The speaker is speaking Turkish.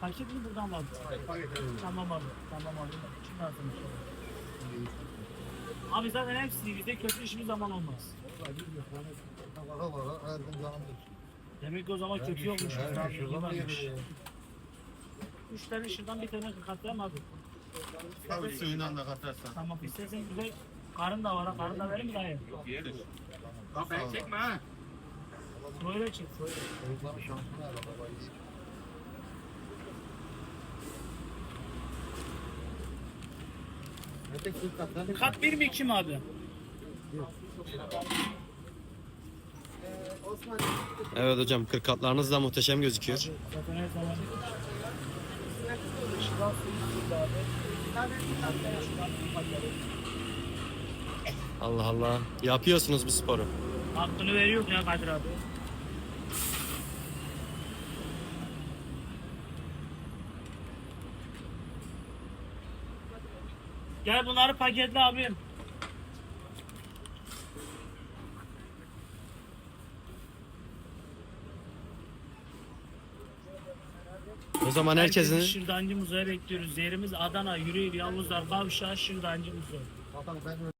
Paketini buradan aldım. Tamam abi. Tamam abi. Lazım. Abi zaten hepsi bizde kötü hiçbir zaman olmaz. Baka baka her gün canımdır. Demek ki o zaman kötü yokmuş. Her gün şuradan Üç tane şuradan bir tane katlayalım abi. Tabii suyundan da katarsan. Tamam istersen bize karın da var ha. Karın da verir mi dayı? Yeriz. Bak beni çekme ha. Böyle çek. Böyle. Çocukların şansını ara Kat bir mi iki mi abi? Evet hocam kırkatlarınız da muhteşem gözüküyor. Zaten her zaman. Allah Allah. Yapıyorsunuz bu sporu. Hakkını veriyor ya Kadir abi. Gel bunları paketle abim. O zaman herkesin Herkesi Şırdancı Muzo'ya bekliyoruz. Yerimiz Adana, Yüreğir, Yavuzlar, Kavşa, Şırdancı Muzo. Zaten ben